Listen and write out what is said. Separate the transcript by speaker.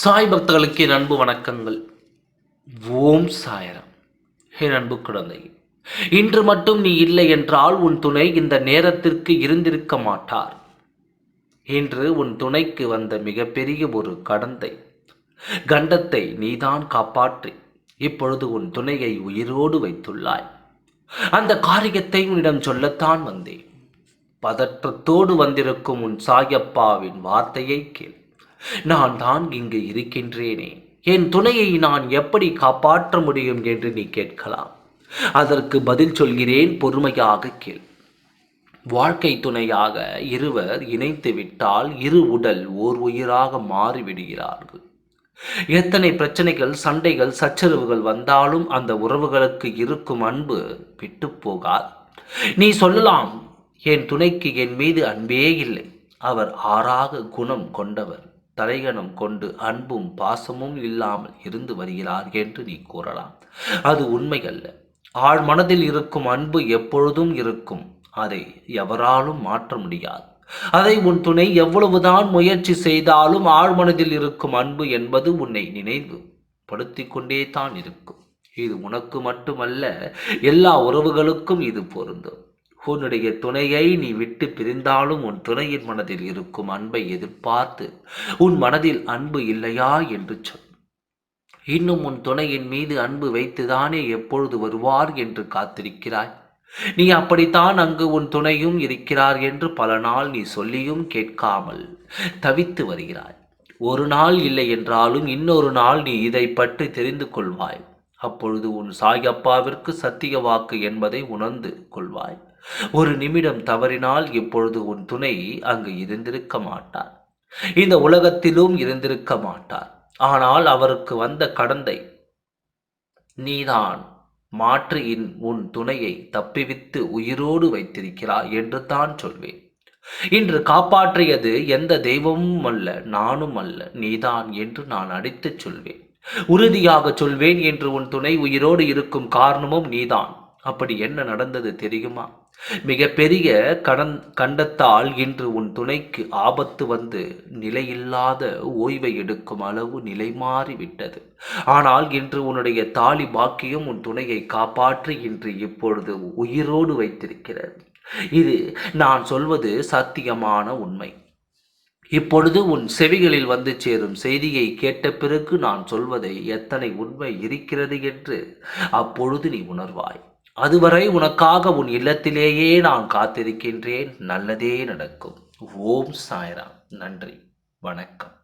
Speaker 1: சாய் பக்தர்களுக்கு என் அன்பு வணக்கங்கள். ஓம் சாயரம். என் அன்பு குழந்தை இன்று மட்டும் நீ இல்லை என்றால் உன் துணை இந்த நேரத்திற்கு இருந்திருக்க மாட்டார். இன்று உன் துணைக்கு வந்த மிகப்பெரிய ஒரு கடந்தை கண்டத்தை நீதான் காப்பாற்றி இப்பொழுது உன் துணையை உயிரோடு வைத்துள்ளாய். அந்த காரியத்தை உன்னிடம் சொல்லத்தான் வந்தேன். பதற்றத்தோடு வந்திருக்கும் உன் சாயப்பாவின் வார்த்தையை கேள். நான் தான் இங்கு இருக்கின்றேனே. என் துணையை நான் எப்படி காப்பாற்ற முடியும் என்று நீ கேட்கலாம். அதற்கு பதில் சொல்கிறேன் பொறுமையாக கேள். வாழ்க்கை துணையாக இருவர் இணைத்து விட்டால் இரு உடல் ஓர் உயிராக மாறிவிடுகிறார்கள். எத்தனை பிரச்சனைகள் சண்டைகள் சச்சரவுகள் வந்தாலும் அந்த உறவுகளுக்கு இருக்கும் அன்பு விட்டு போகாது. நீ சொல்லலாம் என் துணைக்கு என் மீது அன்பே இல்லை. அவர் ஆறாக குணம் கொண்டவர். தலைகணம் கொண்டு அன்பும் பாசமும் இல்லாமல் இருந்து வருகிறார் என்று நீ கூறலாம். அது உண்மையல்ல. ஆழ் மனதில் இருக்கும் அன்பு எப்பொழுதும் இருக்கும். அதை எவராலும் மாற்ற முடியாது. அதை உன் துணை எவ்வளவுதான் முயற்சி செய்தாலும் ஆழ்மனதில் இருக்கும் அன்பு என்பது உன்னை நினைவு படுத்தி கொண்டே தான் இருக்கும். இது உனக்கு மட்டுமல்ல எல்லா உறவுகளுக்கும் இது பொருந்தும். உன்னுடைய துணையை நீ விட்டு பிரிந்தாலும் உன் துணையின் மனதில் இருக்கும் அன்பை எதிர்பார்த்து உன் மனதில் அன்பு இல்லையா என்று சொல். இன்னும் உன் துணையின் மீது அன்பு வைத்துதானே எப்பொழுது வருவார் என்று காத்திருக்கிறாய்? நீ அப்படித்தான் அங்கு உன் துணையும் இருக்கிறார் என்று பல நாள் நீ சொல்லியும் கேட்காமல் தவித்து வருகிறாய். ஒரு நாள் இல்லை என்றாலும் இன்னொரு நாள் நீ இதை பற்றி தெரிந்து கொள்வாய். அப்பொழுது உன் சாயப்பாவிற்கு சத்திய வாக்கு என்பதை உணர்ந்து கொள்வாய். ஒரு நிமிடம் தவறினால் இப்பொழுது உன் துணை அங்கு இருந்திருக்க மாட்டார். இந்த உலகத்திலும் இருந்திருக்க மாட்டார். ஆனால் அவருக்கு வந்த கடந்தை நீதான் மாற்றியின் உன் துணையை தப்பிவித்து உயிரோடு வைத்திருக்கிறாய் என்று தான் சொல்வேன். இன்று காப்பாற்றியது எந்த தெய்வமும் அல்ல நானும் அல்ல நீதான் என்று நான் அடித்துச் சொல்வேன். உறுதியாக சொல்வேன் என்று உன் துணை உயிரோடு இருக்கும் காரணமும் நீதான். அப்படி என்ன நடந்தது தெரியுமா? மிகப்பெரிய கடன் கண்டத்தால் இன்று உன் துணைக்கு ஆபத்து வந்து நிலையில்லாத ஓய்வை எடுக்கும் அளவு நிலை மாறிவிட்டது ஆனால் இன்று உன்னுடைய தாலி பாக்கியம் உன் துணையை காப்பாற்றி இன்று இப்பொழுது உயிரோடு வைத்திருக்கிறது. இது நான் சொல்வது சத்தியமான உண்மை. இப்பொழுது உன் செவிகளில் வந்து சேரும் செய்தியை கேட்ட பிறகு நான் சொல்வதை எத்தனை உண்மை இருக்கிறது என்று அப்பொழுது நீ உணர்வாய். அதுவரை உனக்காக உன் இல்லத்திலேயே நான் காத்திருக்கின்றேன். நல்லதே நடக்கும். ஓம் சாய்ராம். நன்றி. வணக்கம்.